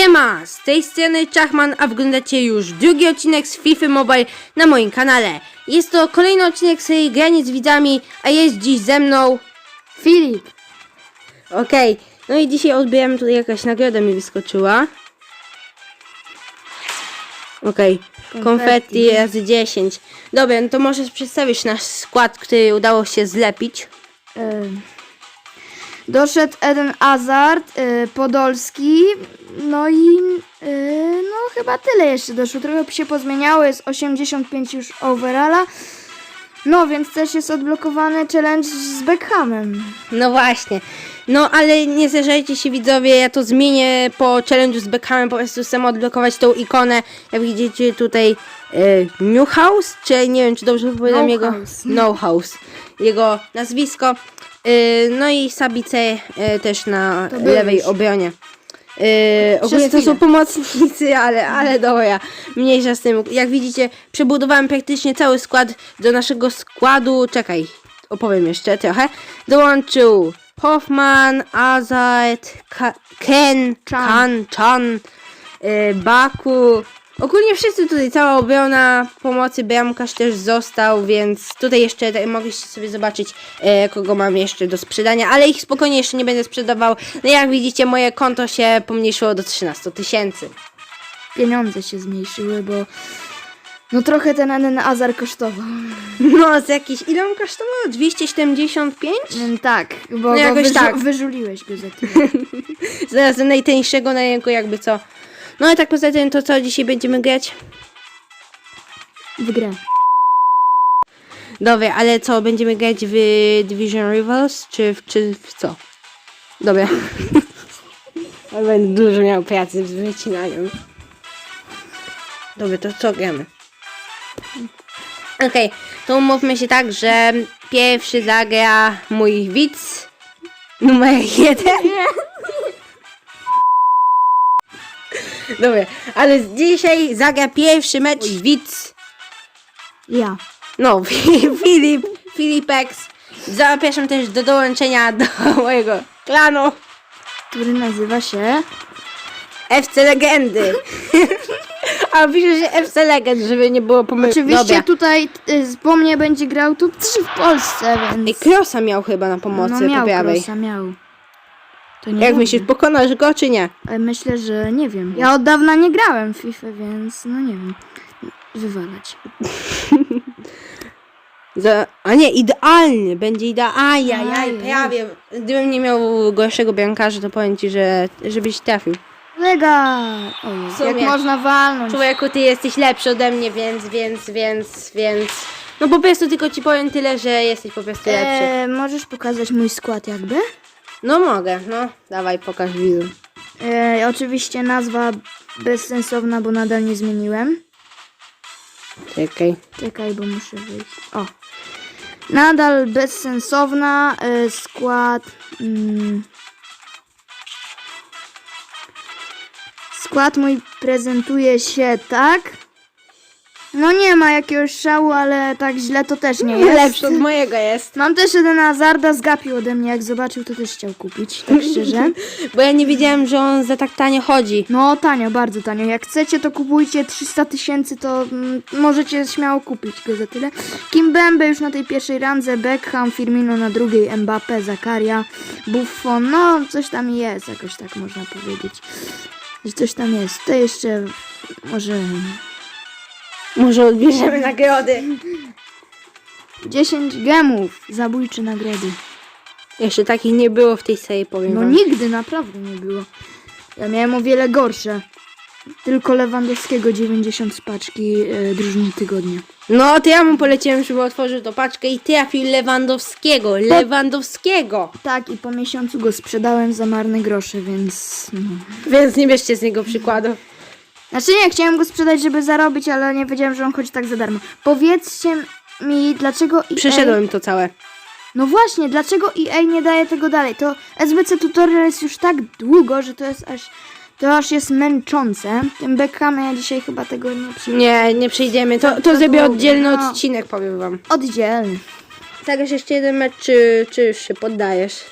Siema! Z tej strony Czachman, a oglądacie już drugi odcinek z FIFA Mobile na moim kanale. Jest to kolejny odcinek serii Granic z widzami, a jest dziś ze mną Filip. Okej, no i dzisiaj odbieram tutaj jakaś nagroda mi wyskoczyła. Okej, konfetti. Konfetti. razy 10. Dobra, no to możesz przedstawić nasz skład, który udało się zlepić. Doszedł Eden Hazard, e, Podolski, no i e, no chyba tyle jeszcze doszło. Trochę się pozmieniało, jest 85 już overalla. No więc też jest odblokowany challenge z Beckhamem. No właśnie. No ale nie zjeżdżajcie się widzowie, ja to zmienię po challenge'u z Beckhamem, po prostu chcę odblokować tą ikonę. Jak widzicie tutaj e, New House, czy nie wiem czy dobrze wypowiadam No jego... House. No House. Jego nazwisko. E, no i Sabice e, też na To był lewej już. obronie. Yy, ogólnie to chwilę. są pomocnicy, ale, ale dobra, mniejsza z tym. Jak widzicie, przebudowałem praktycznie cały skład do naszego składu. Czekaj, opowiem jeszcze trochę. Dołączył Hoffman, Azad, Ka- Ken, Chan. Kan, Chan, yy, Baku. Ogólnie wszyscy tutaj, cała obrona pomocy, bramkarz też został, więc tutaj jeszcze tak, mogliście sobie zobaczyć, e, kogo mam jeszcze do sprzedania, ale ich spokojnie jeszcze nie będę sprzedawał. No jak widzicie, moje konto się pomniejszyło do 13 tysięcy. Pieniądze się zmniejszyły, bo no trochę ten Eden Hazard kosztował. No, z jakiś, ile on kosztował? 275? Mm, Tak, bo No go jakoś wyżu- tak. wyżuliłeś go za tyle. Zaraz najtańszego na rynku, jakby co. No i tak poza tym, to co dzisiaj będziemy grać? W grę. Dobra, ale co, będziemy grać w Division Rivals, czy w, czy w co? Dobra. Będę dużo miał pracy z wycinaniem. Dobra, to co gramy? Okej, to umówmy się tak, że pierwszy zagra mój widz numer jeden. Dobra, ale dzisiaj zagra pierwszy mecz widz Ja. no, Filip, Filipex. Zapraszam też do dołączenia do mojego klanu Który nazywa się... FC Legendy. A pisze, że FC Legend, żeby nie było pomyłki. Oczywiście Dobra. tutaj y, po mnie będzie grał tu 3 w Polsce, I więc... Krosa miał chyba na pomocy no po miał prawej. Krosa, miał. To nie Jak dobrze. myślisz, pokonasz go czy nie? Ale myślę, że nie wiem. Ja od dawna nie grałem w FIFA, więc no nie wiem. Wywalać. Za... A nie, idealnie, będzie idealnie. Ajajaj, Aj, prawie. Gdybym nie miał gorszego bramkarza, to powiem ci, że żebyś trafił. Lega! Ojej, sumie. jak można walnąć. Człowieku, ty jesteś lepszy ode mnie, więc, więc, więc, więc... No po prostu tylko ci powiem tyle, że jesteś po prostu lepszy. E, możesz pokazać mój skład jakby? No mogę, no. Dawaj, pokaż widzom. E, oczywiście nazwa bezsensowna, bo nadal nie zmieniłem. Czekaj. Czekaj, bo muszę wyjść. O. Nadal bezsensowna. E, skład. Mm, skład mój prezentuje się tak. No nie ma jakiegoś szału, ale tak źle to też nie jest. Lepszy od mojego jest. Mam też jeden Hazarda, zgapił ode mnie, jak zobaczył, to też chciał kupić, tak szczerze. Bo ja nie wiedziałem, że on za tak tanio chodzi. No tanio, bardzo tanio. Jak chcecie, to kupujcie 300 tysięcy, to mm, możecie śmiało kupić go za tyle. Kimbembe już na tej pierwszej randze, Beckham, Firmino na drugiej, Mbappe, Zakaria, Buffon, no coś tam jest, jakoś tak można powiedzieć. Że Coś tam jest. To jeszcze może Może odbierzemy nagrody. 10 gemów, zabójcze nagrody. Jeszcze takich nie było w tej serii, powiem No wam. nigdy, naprawdę nie było. Ja miałem o wiele gorsze. Tylko Lewandowskiego 90 z paczki e, drużyny tygodnia. No, to ja mu poleciłem, żeby otworzył tą paczkę i trafił Lewandowskiego. Lewandowskiego! Tak, i po miesiącu go sprzedałem za marne grosze, więc. No. Więc nie bierzcie z niego przykładu. Znaczy nie, chciałem go sprzedać, żeby zarobić, ale nie wiedziałem, że on chodzi tak za darmo. Powiedzcie mi, dlaczego EA... Przeszedłem to całe. No właśnie, dlaczego EA nie daje tego dalej? To SBC Tutorial jest już tak długo, że to jest aż... To aż jest męczące. Tym Beckhamem ja dzisiaj chyba tego nie przy... Nie, nie przejdziemy. To, to To zrobię oddzielny no. odcinek, powiem wam. Oddzielny. Zagrasz jeszcze jeden mecz, czy, czy już się poddajesz?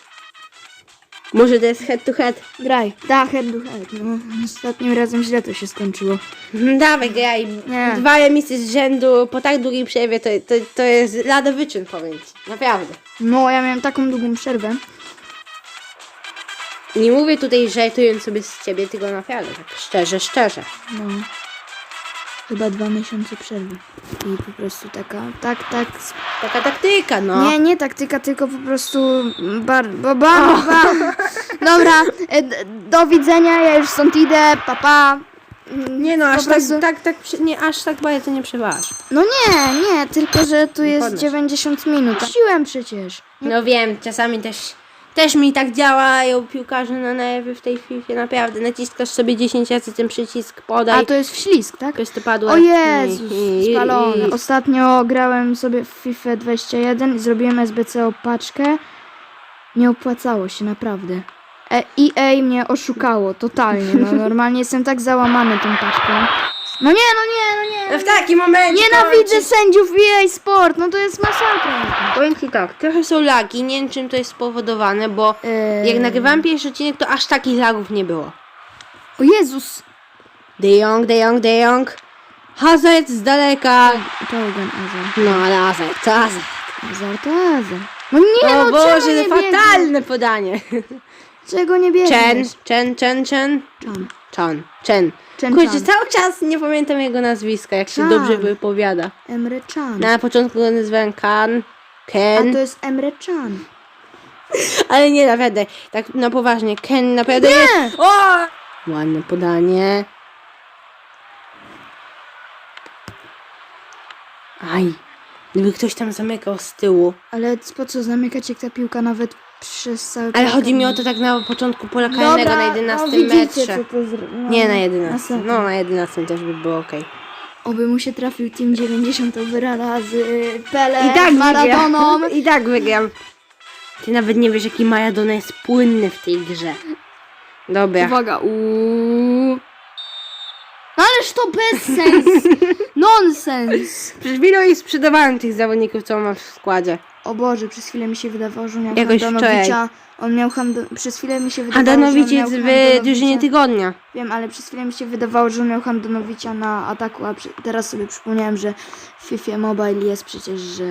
Może to jest head to head? Graj. Da, head to head. No, ostatnim razem źle to się skończyło. Mhm, Dawaj, graj. Nie. Dwa emisje z rzędu po tak długiej przerwie to, to, to jest lada wyczyn, powiem ci. Naprawdę. No, ja miałem taką długą przerwę. Nie mówię tutaj żartując sobie z ciebie, tylko naprawdę, tak szczerze, szczerze. No. Chyba dwa miesiące przerwy. I po prostu taka, tak, tak. Taka taktyka, no. Nie, nie taktyka, tylko po prostu bar, ba. Dobra, e, do widzenia, ja już stąd idę, papa. Pa. Mm, Nie no, po aż tak, prostu- tak, tak, nie, aż tak bardzo nie przeważ. No nie, nie, tylko że tu jest Podnoś. 90 minut. Siłem przecież. No wiem, czasami też, też mi tak działają piłkarze na nerwy w tej FIFA, naprawdę. Naciskasz sobie 10 razy ten przycisk, podaj, A to jest wślizg, tak? prostopadłe. O Jezus, I- i- spalony. Ostatnio grałem sobie w FIFA 21 i zrobiłem SBC o paczkę. Nie opłacało się, naprawdę. E, EA mnie oszukało, totalnie. No, normalnie jestem tak załamany tą paczką. No nie, no nie, w takim momencie... Nienawidzę sędziów EA Sport, no to jest masakra. Powiem ci tak, trochę są lagi, nie wiem czym to jest spowodowane, bo Eee. jak nagrywałem pierwszy odcinek, to aż takich lagów nie było. O Jezus. De Jong, De Jong, De Jong. Hazard z daleka. Togan Azar. No ale Hazard, to Hazard. Azar to Azar. No nie, O no Boże, nie fatalne podanie. Czego nie bierzesz? Chen, Chen, Chen, Chen. Chan, Chen. Chen Kurczę, Chan. cały czas nie pamiętam jego nazwiska, jak się Chan. dobrze wypowiada. Emre Chan. Na początku go nazywałem Kan, A Ken, to jest Emre Chan. ale nie naprawdę, tak na poważnie, Ken naprawdę jest... O! Ładne podanie. Aj, gdyby ktoś tam zamykał z tyłu. Ale po co zamykać jak ta piłka nawet przez cały Ale chodzi mi o to tak na początku pola karnego na 11 no, widzicie, metrze. co to zro- no, Nie na 11. masakra. No na 11 też by było okej. Oby mu się trafił Team 90 overalla z y, Pele, I tak z Maradoną. wygram. I tak wygram. Ty nawet nie wiesz jaki Maradona jest płynny w tej grze. Dobra. Uwaga, uuu. Ależ to bez sens. Nonsens. Przed chwilą ich sprzedawałem tych zawodników, co mam w składzie. O Boże, przez chwilę mi się wydawało, że miał Jakoś. On miał Hando... Przez chwilę mi się wydawało, Adanowic że on jest miał w drużynie tygodnia. Wiem, ale przez chwilę mi się wydawało, że on miał Handonowicza na ataku, a przy... teraz sobie przypomniałem, że w FIFA Mobile jest przecież, że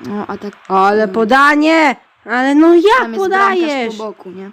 no, atak Ale podanie! Ale no jak tam jest bramkarz podajesz? po boku, nie?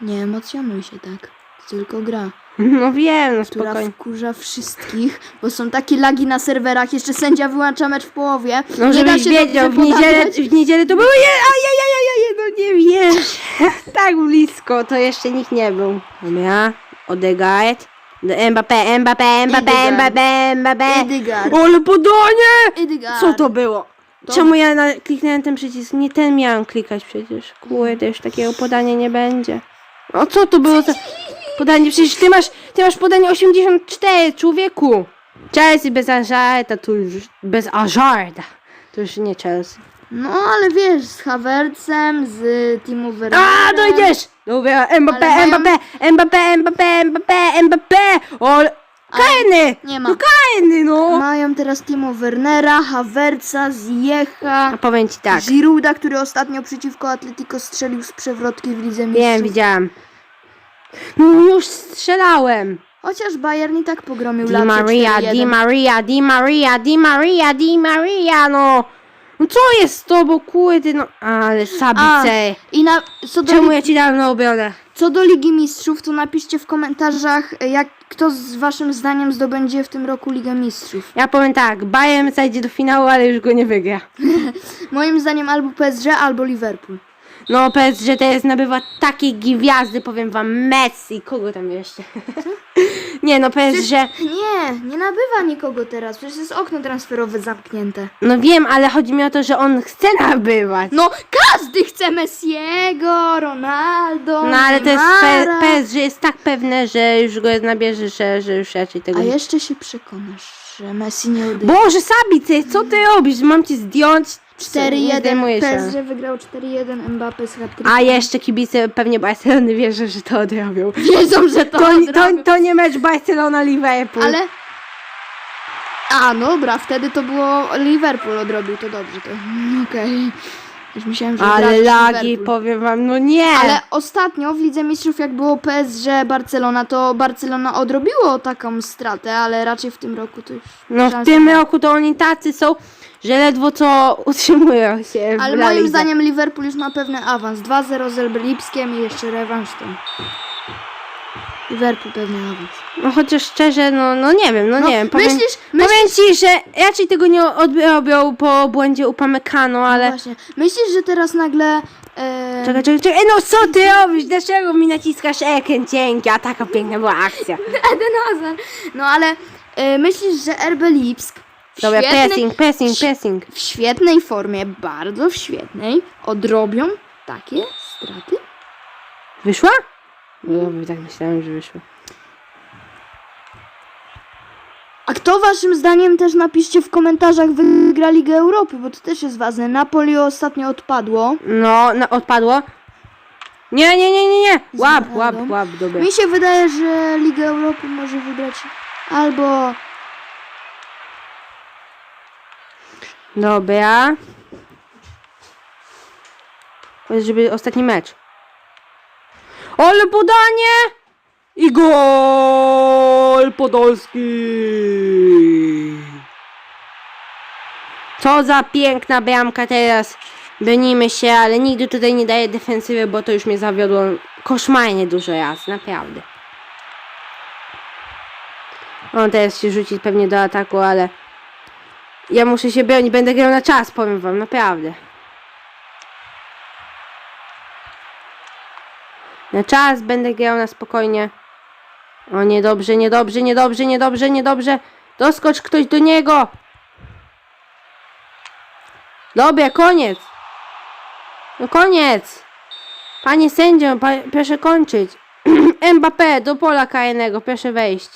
Nie emocjonuj się tak. To tylko gra, No wiem, no która spokojnie. wkurza wszystkich, bo są takie lagi na serwerach, jeszcze sędzia wyłącza mecz w połowie. No nie da żebyś się wiedział, dobrze w niedzielę, podawać. w niedzielę to było je, ajajajajaj, no nie wiesz. tak blisko, to jeszcze nikt nie był. Dobra, Odegaard. Mbappé, Mbappé, Mbappé, Edegaard. Mbappé, Mbappé. Edegaard. Ale podanie! Edegaard. Co to było? To- Czemu ja na, kliknąłem ten przycisk? Nie ten miałem klikać przecież. Kurde, już takiego podania nie będzie. O co to było za podanie? Przecież ty masz, ty masz podanie 84, człowieku. Chelsea bez Ażarda, to już bez Ażarda. To już nie Chelsea. No ale wiesz, z Havertzem, z Timo Wernerem. A, dojdziesz! Dobra, Mbappé, Ale mają- Mbappé, Mbappé, Mbappé, Mbappé, Mbappé! O, Kajny! Nie ma. No Kajny, no! Mają teraz Timo Wernera, Havertza, Ziecha, A powiem ci tak. Girouda, który ostatnio przeciwko Atletico strzelił z przewrotki w Lidze Mistrzów. Wiem, widziałam. No już strzelałem. Chociaż Bayern i tak pogromił Di Lazio Maria, 4-1. Di Maria, Di Maria, Di Maria, Di Maria, no. No co jest z tobą, kurde, no. Ale A, sabice. I na, co, do, Czemu ja ci dałem na obronę? co do Ligi Mistrzów, to napiszcie w komentarzach, jak kto z waszym zdaniem zdobędzie w tym roku Ligę Mistrzów. Ja powiem tak, Bayern zajdzie do finału, ale już go nie wygra. Moim zdaniem albo PSG, albo Liverpool. No PSG teraz nabywa takie gwiazdy, powiem wam, Messi, kogo tam jeszcze? nie no, PSG, Nie, nie nabywa nikogo teraz, przecież jest okno transferowe zamknięte. no wiem, ale chodzi mi o to, że on chce nabywać. No, każdy chce Messiego, Ronaldo, No ale to jest Neymara. PSG jest tak pewne, że już go nabierze, że, że już raczej tego A nie jeszcze się przekonasz, że Messi nie. Boże, Sabice, co ty robisz? Mam ci zdjąć? Nie 4-1, zdejmuję się. PSG wygrał 4-1, Mbappé z hat A jeszcze kibice pewnie Barcelony wierzą, że to odrobią. Wiedzą, że to, To, to, to nie mecz Barcelona-Liverpool. Ale... A, dobra, wtedy to było Liverpool odrobił, to dobrze, to okej. Już myślałem, że Ale lagi, Liverpool. powiem wam, no nie! Ale ostatnio w Lidze Mistrzów, jak było PSG Barcelona, to Barcelona odrobiło taką stratę, ale raczej w tym roku to już. No w szans tym roku to oni tacy są, że ledwo co utrzymują się w Ale La moim Lidze. zdaniem Liverpool już ma pewny awans. 2-0 z RB Lipskiem i jeszcze rewanż to. Liverpool pewny awans. No chociaż szczerze, no, no nie wiem, no, No, nie wiem. Powiem, myślisz, powiem ci, że raczej tego nie odrobią po błędzie Upamecano, ale... właśnie, myślisz, że teraz nagle... E, Czekaj, czekaj, czekaj, no co ty robisz? Dlaczego mi naciskasz ekran cienki? A taka piękna była akcja. Eden Hazard. No ale e, myślisz, że RB Lipsk w, Dobra, świetnej, pressing, pressing, pressing. w świetnej formie, bardzo w świetnej, odrobią takie straty? Wyszła? No, tak myślałem, że wyszła. A kto waszym zdaniem też napiszcie w komentarzach wygra Ligę Europy, bo to też jest ważne. Napoli ostatnio odpadło. No, no odpadło. Nie, nie, nie, nie, nie. Łap, łap, łap, dobra. Mi się wydaje, że Ligę Europy może wygrać albo Dobra. Powiedz, żeby ostatni mecz. Ale podanie! I gol Podolski! Co za piękna bramka teraz. Bronimy się, ale nigdy tutaj nie daję defensywy, bo to już mnie zawiodło koszmarnie dużo razy, naprawdę. On teraz się rzuci pewnie do ataku, ale ja muszę się bronić, będę grał na czas, powiem wam, naprawdę. Na czas będę grał na spokojnie. O, niedobrze, niedobrze, niedobrze, niedobrze, niedobrze. Doskocz ktoś do niego. Dobra, koniec. No koniec. Panie sędzio, pa, proszę kończyć. Mbappé do pola karnego, proszę wejść.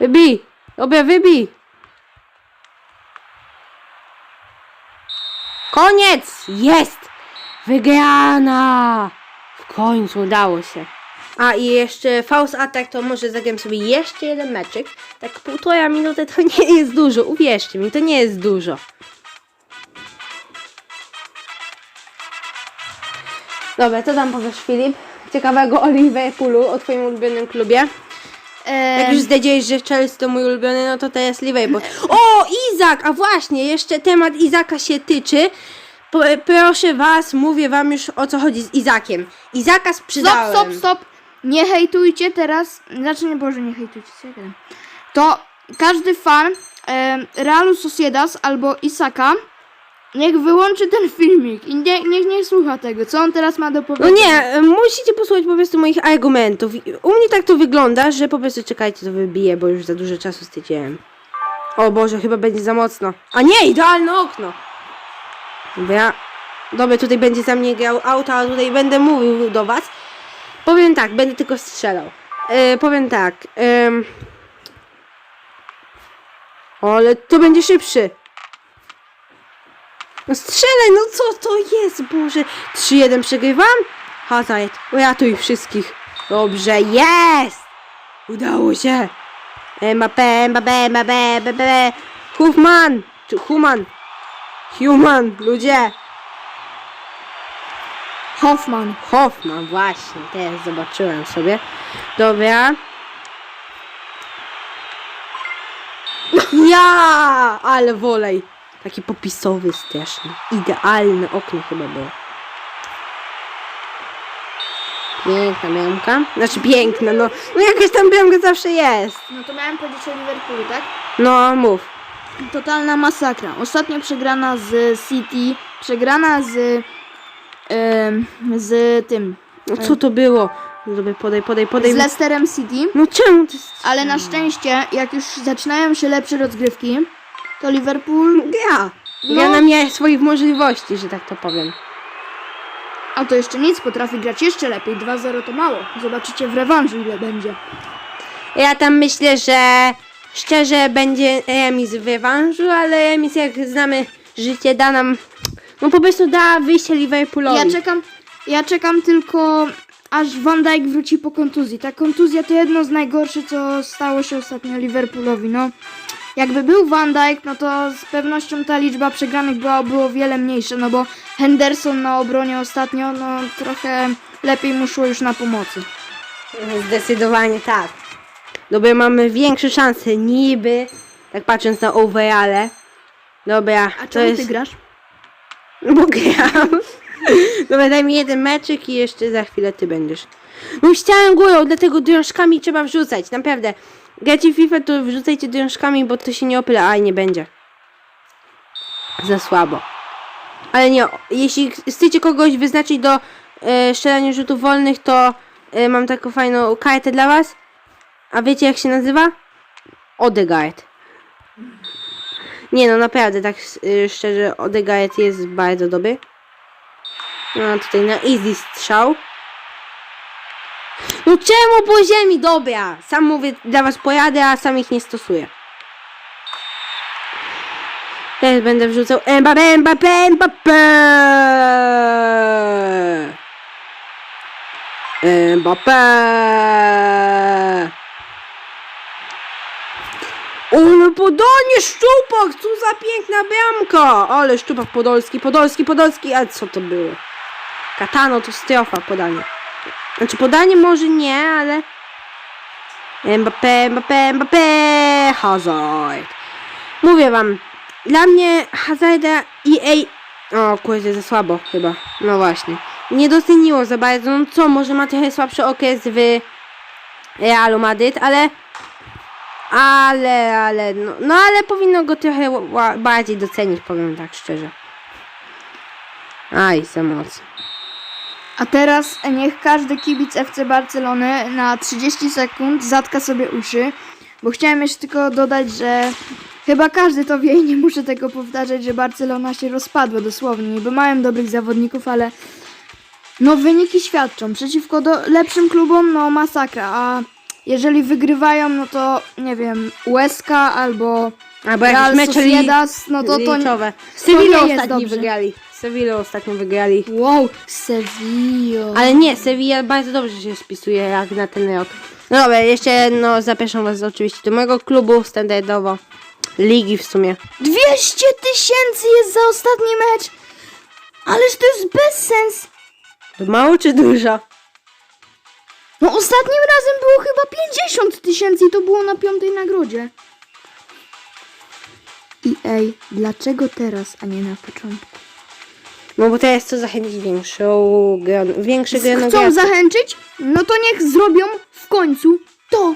Wybij! Dobra, wybij! Koniec! Jest! Wygrana! W końcu udało się. A i jeszcze Faust Attack to może zagram sobie jeszcze jeden meczyk. Tak półtora minuty to nie jest dużo, uwierzcie mi, to nie jest dużo. Dobra, co tam powiesz Filip? Ciekawego o Liverpoolu, o twoim ulubionym klubie. Jak już zdradziłeś, że Chelsea to mój ulubiony, no to to jest Liverpool. O, Izak! A właśnie, jeszcze temat Izaka się tyczy. Proszę was, mówię wam już o co chodzi z Izakiem. Izaka Stop, sprzedałem. stop, stop. Nie hejtujcie teraz. Znaczy nie Boże, nie hejtujcie. To każdy fan e, Realu Sociedas albo Isaka niech wyłączy ten filmik i nie, niech nie słucha tego. Co on teraz ma do No powiedzenia? nie, musicie posłuchać po prostu moich argumentów. U mnie tak to wygląda, że po prostu czekajcie, to wybiję, bo już za dużo czasu straciłem. O Boże, chyba będzie za mocno. A nie, idealne okno. Dobra, dobra tutaj będzie za mnie grał auto, a tutaj będę mówił do was. Powiem tak, będę tylko strzelał. E, powiem tak. em. ale to będzie szybszy. No strzelaj, no co to jest, Boże. 3-1 przegrywam? Hazard, uratuj wszystkich. Dobrze, jest! Udało się. Mbappé, Mbappé, Mbappé, Mbappé. Human, czy Human. Human, ludzie. Hoffman. Hoffman, właśnie, teraz zobaczyłem sobie. Dobra. Ja, ale wolej. Taki popisowy straszny. Idealne okno chyba było. Piękna bramka. Znaczy piękna, no. No jakaś tam bramka zawsze jest. No to miałem powiedzieć o Liverpoolu, tak? No, mów. Totalna masakra. Ostatnio przegrana z City, przegrana z em, z tym, No co to było? No dobra, podaj, podaj, podaj. z Leicesterem City. No czemu ty... Ale na szczęście, jak już zaczynają się lepsze rozgrywki, to Liverpool, Gra. No. Gra na miarę swoich możliwości, że tak to powiem. a to jeszcze nic, potrafi grać jeszcze lepiej. 2-0 to mało. Zobaczycie w rewanżu ile będzie. Ja tam myślę, że szczerze będzie remis w rewanżu, ale remis jak znamy życie da nam, no po prostu da wyjście Liverpoolowi. Ja czekam, ja czekam tylko aż Van Dijk wróci po kontuzji. Ta kontuzja to jedno z najgorszych, co stało się ostatnio Liverpoolowi. No, jakby był Van Dijk, no to z pewnością ta liczba przegranych była było wiele mniejsza, no bo Henderson na obronie ostatnio, no trochę lepiej mu szło już na pomocy. Zdecydowanie tak. Dobra, mamy większe szanse niby, tak patrząc na overale. Dobra, A to czemu jest... ty grasz? No bo gram. Dobra, daj mi jeden meczyk i jeszcze za chwilę ty będziesz. No chciałem górą, dlatego drążkami trzeba wrzucać, naprawdę. Gracie FIFA, to wrzucajcie drążkami, bo to się nie opyla, aj nie będzie. Za słabo. Ale nie, jeśli chcecie kogoś wyznaczyć do e, strzelania rzutów wolnych, to e, mam taką fajną kartę dla was. A wiecie jak się nazywa? Odegaard. Nie no, naprawdę, tak y, szczerze, Odegaard jest bardzo dobry. No, tutaj na easy strzał. No czemu po ziemi? Dobra! Sam mówię, dla was pojadę, a sam ich nie stosuję. Teraz będę wrzucał Mbappé, Mbappé, Mbappé! Mbappé! Ale podanie szczupak! Co za piękna bramka! Ale szczupak podolski, podolski, podolski, a co to było? Katano to strofa podanie. Znaczy podanie może nie, ale... Mbappé, Mbappé, Mbappé! Hazard! Mówię wam, dla mnie Hazarda EA... O kurde, za słabo chyba. No właśnie. Nie doceniło za bardzo. No co, może ma trochę słabszy okres w Realu Madryt, ale... Ale, ale, no, no ale powinno go trochę bardziej docenić, powiem tak szczerze. Aj, za mocno. A teraz niech każdy kibic FC Barcelony na 30 sekund zatka sobie uszy, bo chciałem jeszcze tylko dodać, że chyba każdy to wie i nie muszę tego powtarzać, że Barcelona się rozpadła dosłownie, niby mają dobrych zawodników, ale no wyniki świadczą. Przeciwko do lepszym klubom, no masakra, a jeżeli wygrywają, no to nie wiem, Łeska albo Albo Real jakieś mecze li- Sociedad, no to to... liczowe. To nie jest ostatnio dobrze. wygrali. Z Sevillą ostatnio wygrali. Wow, Sevilla. Ale nie, Sevilla bardzo dobrze się spisuje jak na ten rok. No dobra, jeszcze no zapraszam was oczywiście do mojego klubu standardowo. Ligi w sumie. 200 tysięcy jest za ostatni mecz! Ależ to jest bezsens! To mało czy dużo? No ostatnim razem było chyba 50 tysięcy i to było na piątej nagrodzie. I ej, dlaczego teraz, a nie na początku? No bo teraz chcę zachęcić większą gron, większe grono Chcą zachęcić? No to niech zrobią w końcu to.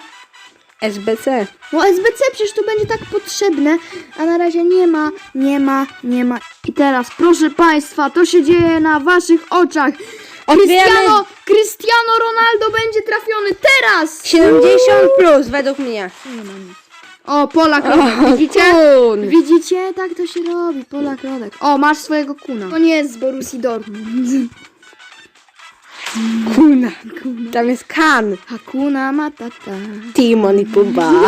SBC. No SBC przecież to będzie tak potrzebne, a na razie nie ma, nie ma, nie ma. I teraz, proszę Państwa, to się dzieje na Waszych oczach. Cristiano, Cristiano Ronaldo będzie trafiony teraz! 70 plus według mnie. O, Polak Rodek, widzicie? Kun. Widzicie? Tak to się robi, Polak Rodek. O, masz swojego kuna. To nie jest z Borussii Dortmund. Kuna. Tam jest Kan. Hakuna Matata. Timon i Pumba.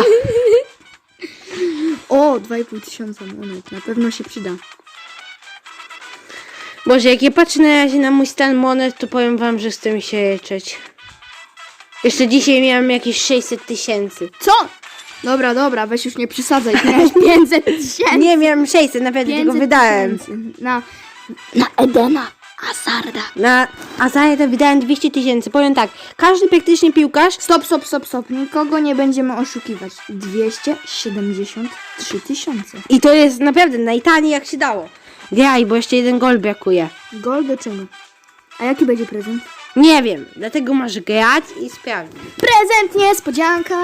O, 2,5 tysiąca monet, na pewno się przyda. Boże, jak ja patrzę na razie na mój stan monet, to powiem wam, że chcę mi się leczeć. Jeszcze dzisiaj miałem jakieś 600 tysięcy. Co? Dobra, dobra, weź już nie przesadzaj, miałeś 500 tysięcy. Nie, miałem 600, naprawdę tylko 500 wydałem. tysięcy. Na, na Edena Hazarda. Na Azarę wydałem 200 tysięcy. Powiem tak, każdy praktycznie piłkarz Stop, stop, stop, stop. Nikogo nie będziemy oszukiwać. 273 tysiące. i to jest naprawdę najtaniej jak się dało. Graj, bo jeszcze jeden gol brakuje. Gol do czego? A jaki będzie prezent? Nie wiem, dlatego masz grać i sprawdzić. Prezent niespodzianka!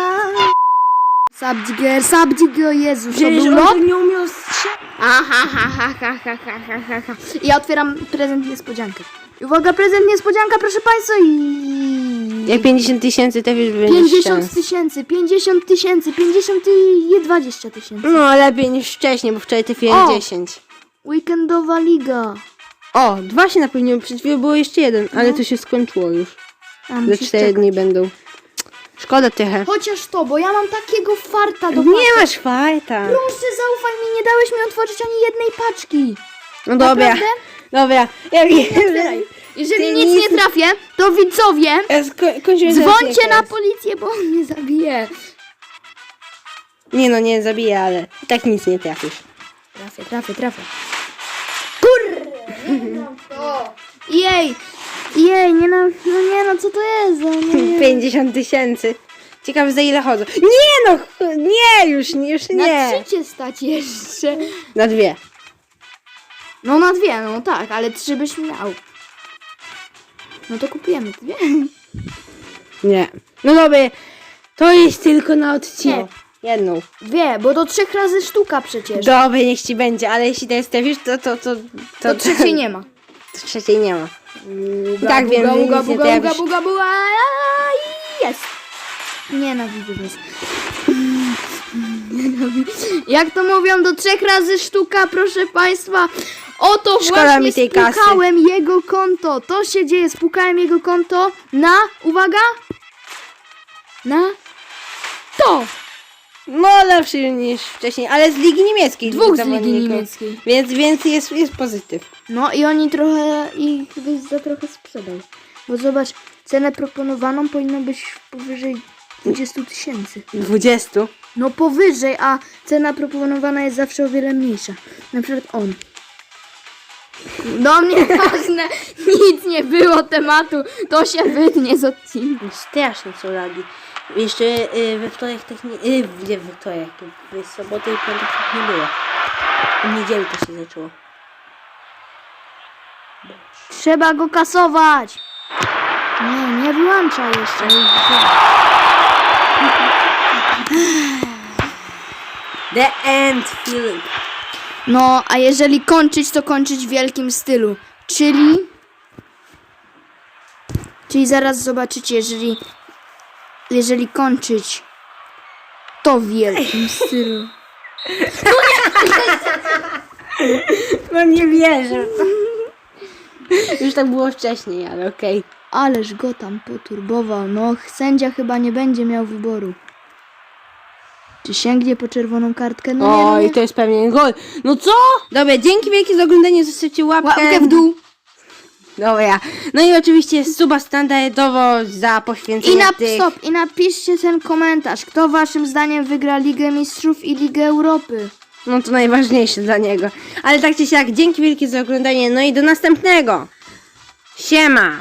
Sabdziger, Sabdziger, Jezu, to był lot? nie umiał strzelać. Aha, ha, ha, ha, ha, ha, ha, ha, ha. I ja otwieram prezent niespodziankę. Uwaga, prezent niespodzianka, proszę Państwa i... Jak 50 tysięcy, to już będzie 50 50 tysięcy, 50 tysięcy, 50 i 20 tysięcy. No, lepiej niż wcześniej, bo wczoraj te 50. Weekendowa liga. O, dwa się napełniły, przed chwilą było jeszcze jeden, ale to się skończyło już. A, Za musisz cztery czekać. dni będą. Szkoda trochę. Chociaż to, bo ja mam takiego farta do Nie paczek. masz fajta. Proszę, zaufaj mi, nie dałeś mi otworzyć ani jednej paczki. No dobra, Naprawdę? dobra. Ja wiem. Jeżeli Ty nic nic- nie trafię, to widzowie, Ja sko- kończyłem dzwońcie na policję, bo on mnie zabije. Nie no, nie zabiję, ale i tak nic nie trafisz. Trafię, trafię, trafię. Jej! Jej, nie no, no nie no, co to jest? za- Nie, nie. 50 tysięcy. Ciekawe za ile chodzą. Nie no, ch- nie, już, już Na nie. trzy cię stać jeszcze. Na dwie. No na dwie, no tak, ale trzy byś miał. No to kupujemy dwie. Nie. No dobra, to jest tylko na odcinek. Jedną. Dwie, bo do trzech razy sztuka przecież. Dobra, niech ci będzie, ale jeśli to jest trafisz, to to, to, to, To trzeciej nie ma. Trzeciej nie ma. Buga, tak wiem, buga, buga, buga, buga, buga, buga, i jest. Nienawidzę was. Nienawidzę. Jak to mówią, do trzech razy sztuka, proszę państwa. Oto Szkoda właśnie mi tej kasy. spłukałem jego konto. To się dzieje, spłukałem jego konto na, uwaga, na to. No lepszy niż wcześniej, ale z Ligi Niemieckiej. Dwóch z Ligi zawodników. Niemieckiej. Więc, więc jest, jest pozytyw. No i oni trochę, ich byś za trochę sprzedał. Bo zobacz, cenę proponowaną powinno być powyżej 20 tysięcy. 20. No powyżej, a cena proponowana jest zawsze o wiele mniejsza. Na przykład on. Do mnie ważne, nic nie było tematu, to się wytnie z odcinka. Strasznie są lagi. Jeszcze y, we wtorek techni... Y, nie we wtorek, w sobotę i piątek tak nie było. W niedzielę to się zaczęło. Trzeba go kasować. Nie, nie wyłącza jeszcze. The End Film. No, a jeżeli kończyć, to kończyć w wielkim stylu. Czyli. Czyli zaraz zobaczycie, jeżeli. Jeżeli kończyć, to w wielkim stylu. No nie wierzę. Już tak było wcześniej, ale okej. Ależ go tam poturbował. No, sędzia chyba nie będzie miał wyboru. Czy sięgnie po czerwoną kartkę? No nie, no Oj, nie. to jest pewnie gol. No co? Dobra, dzięki wielkie za oglądanie, zostawcie łapkę. Łapkę w dół. Dobra. No i oczywiście suba standardowo za poświęcenie I, na, tych... stop, I napiszcie ten komentarz. Kto waszym zdaniem wygra Ligę Mistrzów i Ligę Europy? No to najważniejsze dla niego. Ale tak czy siak, dzięki wielkie za oglądanie, no i do następnego. Siema!